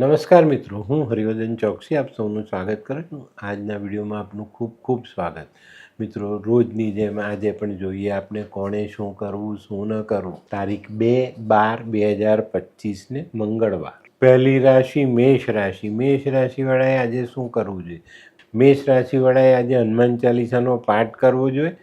નમસ્કાર મિત્રો, હું હરિવર્ધન ચોકસી, આપ સૌનું સ્વાગત કરું છું. આજના વિડીયોમાં આપનું ખૂબ ખૂબ સ્વાગત. મિત્રો, રોજની જેમ આજે પણ જોઈએ આપણે કોણે શું કરવું, શું ન કરવું. તારીખ બે બાર બે હજાર પચીસને મંગળવાર. પહેલી રાશિ મેષ રાશિ. મેષ રાશિવાળાએ આજે શું કરવું જોઈએ? મેષ રાશિવાળાએ આજે હનુમાન ચાલીસાનો પાઠ કરવો જોઈએ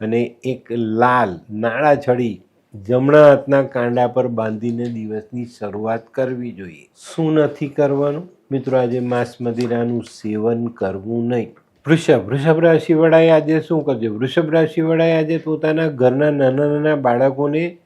અને એક લાલ નાળા છડી જમણા હાથના કાંડા પર બાંધીને દિવસની શરૂઆત કરવી જોઈએ. શું નથી કરવાનું? મિત્રો, આજે માંસ મદિરાનું સેવન કરવું નહીં. વૃષભ વૃષભ રાશિવાળાએ આજે શું કરજો? વૃષભ રાશિવાળાએ આજે પોતાના ઘરના નાના નાના બાળકોને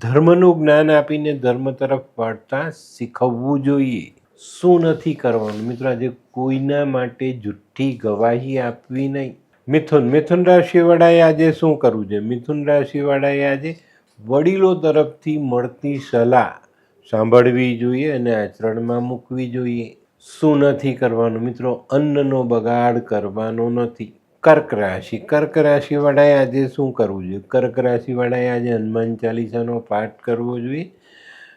ધર્મનું જ્ઞાન આપીને ધર્મ તરફ વળતા શીખવવું જોઈએ. શું નથી કરવાનું? મિત્રો, આજે કોઈના માટે જુઠ્ઠી ગવાહી આપવી નહીં. મિથુન મિથુન રાશિવાળાએ આજે શું કરવું છે મિથુન રાશિવાળાએ આજે વડીલો તરફથી મળતી સલાહ સાંભળવી જોઈએ અને આચરણમાં મૂકવી જોઈએ. શું નથી કરવાનું? મિત્રો, અન્નનો બગાડ કરવાનો નથી. કર્ક રાશિ. કર્ક રાશિવાળાએ આજે શું કરવું જોઈએ? કર્ક રાશિવાળાએ આજે હનુમાન ચાલીસાનો પાઠ કરવો જોઈએ.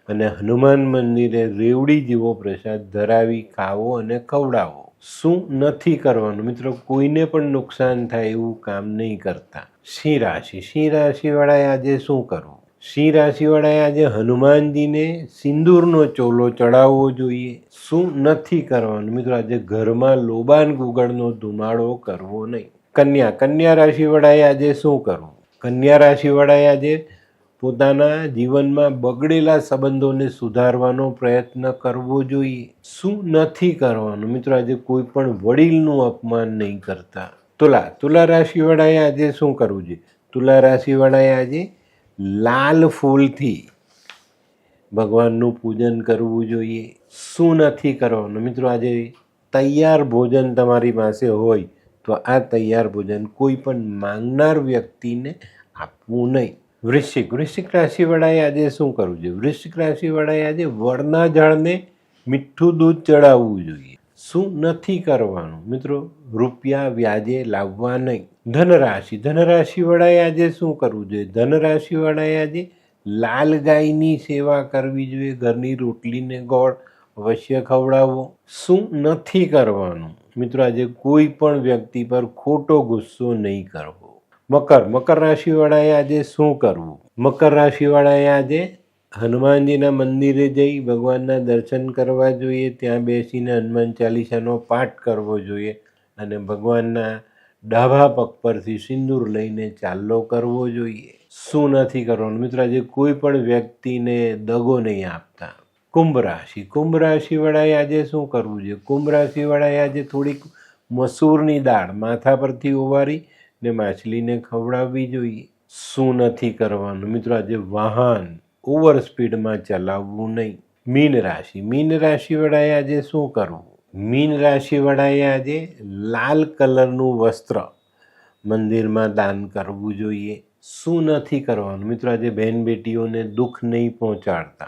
અને હનુમાન મંદિરે રેવડી જેવો પ્રસાદ ધરાવી ખાવો અને ખવડાવો. શું નથી કરવાનું? મિત્રો, કોઈને પણ નુકસાન થાય એવું કામ નહીં કરતા. સિંહ રાશિ. સિંહ રાશિવાળાએ આજે શું કરવું? સિંહ રાશિવાળાએ આજે હનુમાનજીને સિંદૂરનો ચોલો ચડાવવો જોઈએ. શું નથી કરવાનું? મિત્રો, આજે ઘરમાં લોબાન ગુગળનો ધુમાડો કરવો નહીં. કન્યા. કન્યા રાશિવાળાએ આજે શું કરવું? કન્યા રાશિવાળાએ આજે પોતાના જીવનમાં બગડેલા સંબંધોને સુધારવાનો પ્રયત્ન કરવો જોઈએ. શું નથી કરવાનું? મિત્રો, આજે કોઈ પણ વડીલનું અપમાન નહીં કરતા. તુલા તુલા રાશિવાળાએ આજે શું કરવું જોઈએ? તુલા રાશિવાળાએ આજે લાલ ફૂલથી ભગવાનનું પૂજન કરવું જોઈએ. શું નથી કરવાનું? મિત્રો, આજે તૈયાર ભોજન તમારી પાસે હોય તો આ તૈયાર ભોજન કોઈ પણ માંગનાર વ્યક્તિને આપવું નહીં. વૃશ્ચિક વૃશ્ચિક રાશિવાળાએ આજે શું કરવું જોઈએ? વૃશ્ચિક રાશિવાળાએ આજે વડના ઝાડને મીઠું દૂધ ચડાવવું જોઈએ. શું નથી કરવાનું? મિત્રો, રૂપિયા વ્યાજે લાવવા નહીં. ધનરાશિ ધનરાશિવાળાએ આજે શું કરવું જોઈએ? ધનરાશિવાળાએ આજે લાલ ગાયની સેવા કરવી જોઈએ. ઘરની રોટલીને ગોળ અવશ્ય ખવડાવવો. શું નથી કરવાનું? મિત્રો, આજે કોઈ પણ વ્યક્તિ પર ખોટો ગુસ્સો નહીં કરવો. મકર. મકર રાશિવાળાએ આજે શું કરવું? મકર રાશિવાળાએ આજે હનુમાનજીના મંદિરે જઈ ભગવાનના દર્શન કરવા જોઈએ. ત્યાં બેસીને હનુમાન ચાલીસાનો પાઠ કરવો જોઈએ અને ભગવાનના ડાભા પગ પરથી સિંદૂર લઈને ચાલ્લો કરવો જોઈએ. શું નથી કરવાનું? મિત્રો, આજે કોઈ પણ વ્યક્તિને દગો નહીં આપતા. કુંભ રાશિ. કુંભ રાશિવાળાએ આજે શું કરવું જોઈએ? કુંભ રાશિવાળાએ આજે થોડીક મસૂરની દાળ માથા પરથી ઓવારી ને માછલીને ખવડાવવી જોઈએ. શું નથી કરવાનું? મિત્રો, આજે વાહન ઓવર સ્પીડમાં ચલાવવું નહીં. મીન રાશિ. મીન રાશિવાળાએ આજે શું કરવું? મીન રાશિવાળાએ આજે લાલ કલરનું વસ્ત્ર મંદિરમાં દાન કરવું જોઈએ. શું નથી કરવાનું? મિત્રો, આજે બહેન બેટીઓને દુઃખ નહીં પહોંચાડતા.